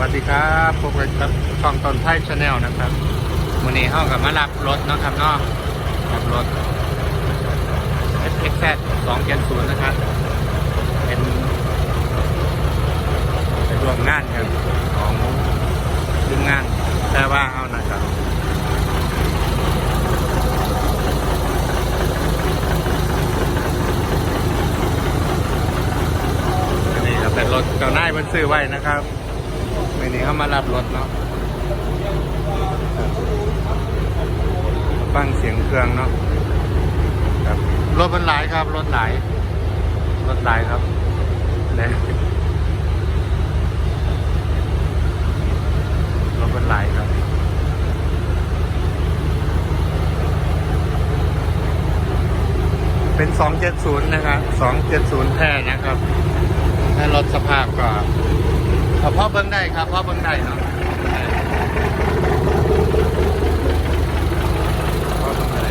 วัสดีครับพบกันครับช่องต้นไทยชาแนลนะครับวันนี้ห้องกับมารับรถนะครับนาะรับรถ S X Z 2 7 0นะครับ เป็นเป็นรวมงานครับของทีมงานแต่ว่าเอานะครับอันนี้ก็เป็นรถเจ้าหน้ามันซื้อไว้นะครับ ไม่นี้เขามารับรถเนาะฟังเสียงเครื่องเนาะครับรถมันหลายครับ รถหลายรถหลายครับเนี่ยรถมันหลายครับเป็น 270 นะครับ 270 แท้นะครับถ้ารถสภาพก็ เอาพ่อเบิ้งได้ครับพ่อเบิ้งได้เนาะพ่อเบิ้งได้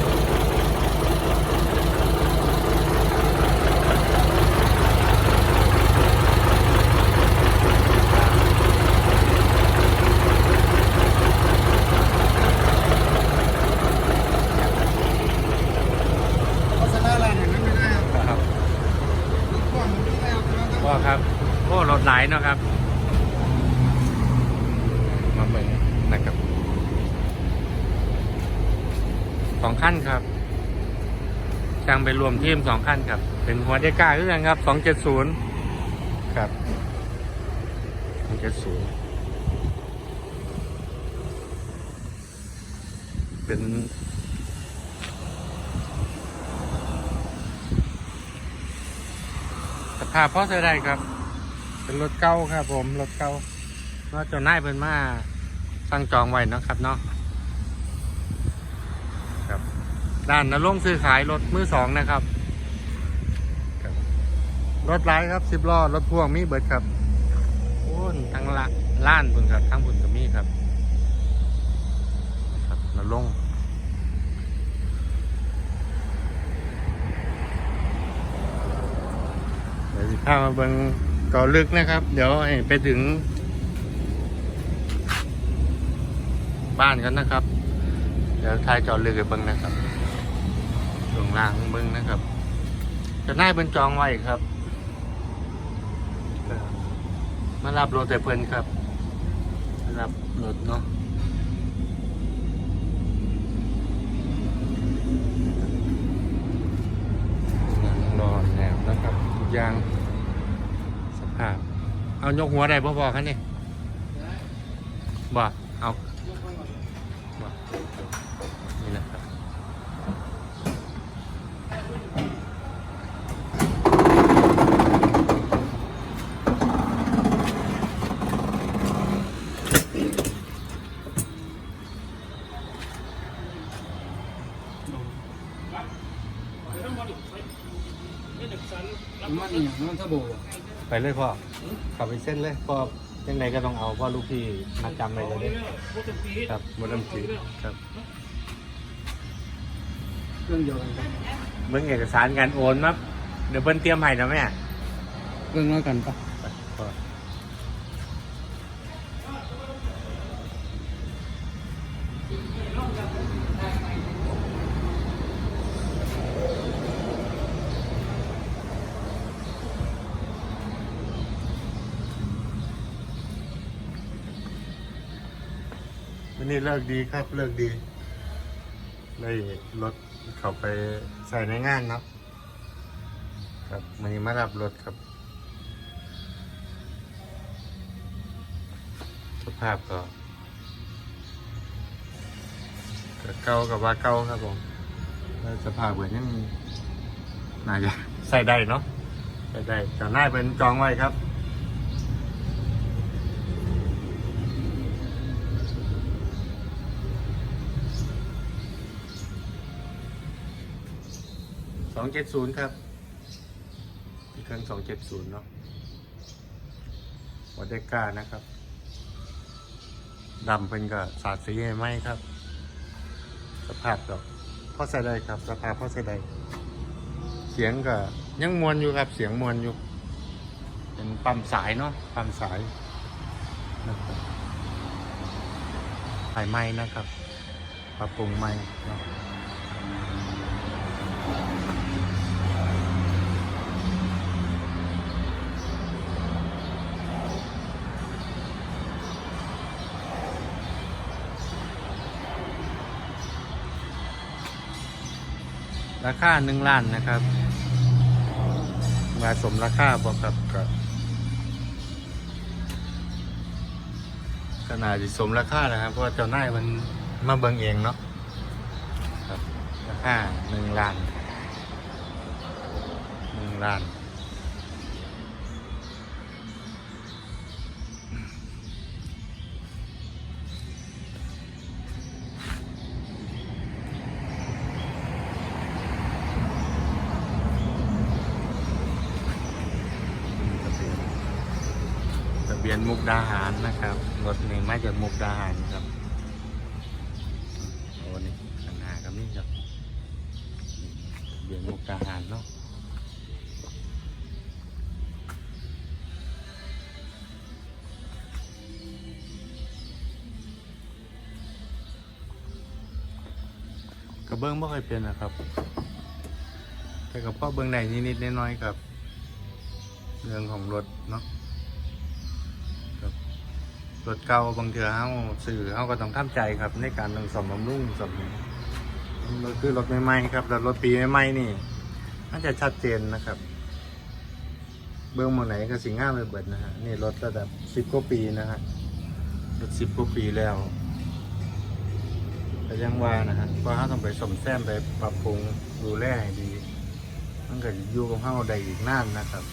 โฆษณาอะไรอย่างนั้นไม่ได้ครับครับพ่วงมันไม่ได้ครับพ่อรับโอ้รถหลายเนาะครับ มาเบิ้ง นะครับสองขั้นครับจ้างไปรวมทีมสองขั้นครับ เป็นหัวเดก้าคือกันครับสองเจ็ดศูนย์ครับสองเจ็ดศูนย์เป็นสภาพพ่อใช้ได้ครับ เป็นรถเก่าครับผม รถเก่าเนาะเจ้านายเพิ่นมา สั่งจองไว้นะครับเนาะครับด้านนรงซื้อขายรถมือสองนะครับครับรถหลายครับสิบล้อรถพ่วงมีเบิดครับโอ้นทั้งละล้านพุ่นครับทั้งพุ่นก็มีครับ ครับนรงเดี๋ยวสิพามาเบิงก่อลึกนะครับ เดี๋ยวไปถึง บ้านกันนะครับ เดี๋ยวทายจอลึกไปเบิ่งนะครับตรงล่างเบิ่งนะครับจะน่ายเป็นจองไว้ครับมารับรถแต่เพิ่นครับมารับรถเนาะรอแนวนะครับทุกอย่างสภาพ เอายกหัวได้บ่พอคันนี่บ่เอา มันอย่างนั้นถ้าโบไปเลยพ่อขับไปเส้นเลยพ่อยังไงก็ต้องเอาเพ่อลูกพี่มาจำไปเลยครับบนลำจีครับเครื่องเดียวกันครับเบิ่งเอกสารการโอนมาเดี๋ยวเพิ่นเตรียมให้นะแม่เครื่องน้อยกันปะ นนี้เลิกดีครับ เลิกดีได้รถเขาไปใส่ในงานนะครับวันนี้มารับรถครับ สภาพก็เก่ากับว่าเก่าครับผมสภาพเหมือนยังน่าจะใส่ได้เนาะใส่ได้จอหน้าเป็นจองไว้ครับ สองเจ็ดศูนย์ครับที่เครื่องสองเจ็ดศูนย์เนาะวัดเดก้านะครับ ดำเป็นกับสาดสีไหมครับ สภาพก็พ่อใส่ได้ครับ สภาพพ่อใส่ได้เสียงก็ยังมวนอยู่ครับ เสียงมวนอยู่ เป็นปั๊มสายเนาะ ปั๊มสายนะครับขายไม้นะครับ ปรับปรุงไม้ ราคาหนึ่งล้านนะครับ มาสมราคาบอกกับกับขนาดสมราคานะครับ เพราะว่าเจ้าหน้ายมันมาเบิ่งเองเนาะครับราคาหนึ่งล้านหนึ่งล้าน เบียนมุกดาหารนะครับรถนี่มาจากมุกดาหารครับโอ้นี่ข้างหน้าก็มีครับเบียนมุกดาหารเนาะกระเบื้องไม่เคยเปลี่ยนนะครับ แต่กับพ่อเบื้องในนิดๆน้อยๆครับ เรื่องของรถเนาะ รถเก่าบางเทือเฮาสื่อเฮาก็ต้องทำใจครับ ในการต้องสมบำรุงสมรถคือรถใหม่ๆครับแต่รถปีใหม่ๆนี่น่าจะชัดเจนนะครับ เบื้องหมดไหนก็สิงห้าเลยเบิดนะฮะนี่รถระดับสิบกว่าปีนะฮะรถสิบกว่าปีแล้วแต่ยังว่านะฮะเพราะเขาต้องไปสมแซมไปปรับปรุงดูแลให้ดีมันก็อยู่กับเฮาได้อีกนานนะครับ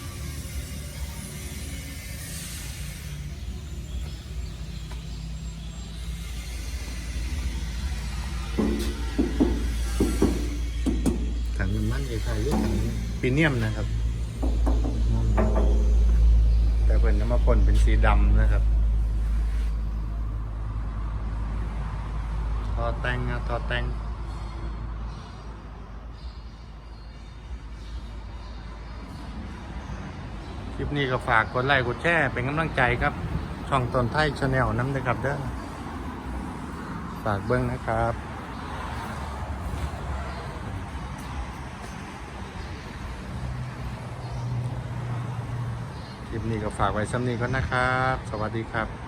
ถังน้ำมันไอ้ไทยเรียกถังปีเนียมนะครับ แต่เพิ่นจะมาพ่นเป็นสีดำนะครับทอแตงนะทอแตงคลิปนี้ก็ฝากกดไลค์กดแชร์เป็นกำลังใจครับ ช่องตนไทยชาแนลน้ำนะครับเด้อฝากเบิ้งนะครับ คลิป นี้ก็ฝากไว้ซ้ำนี้ก่อนนะครับ สวัสดีครับ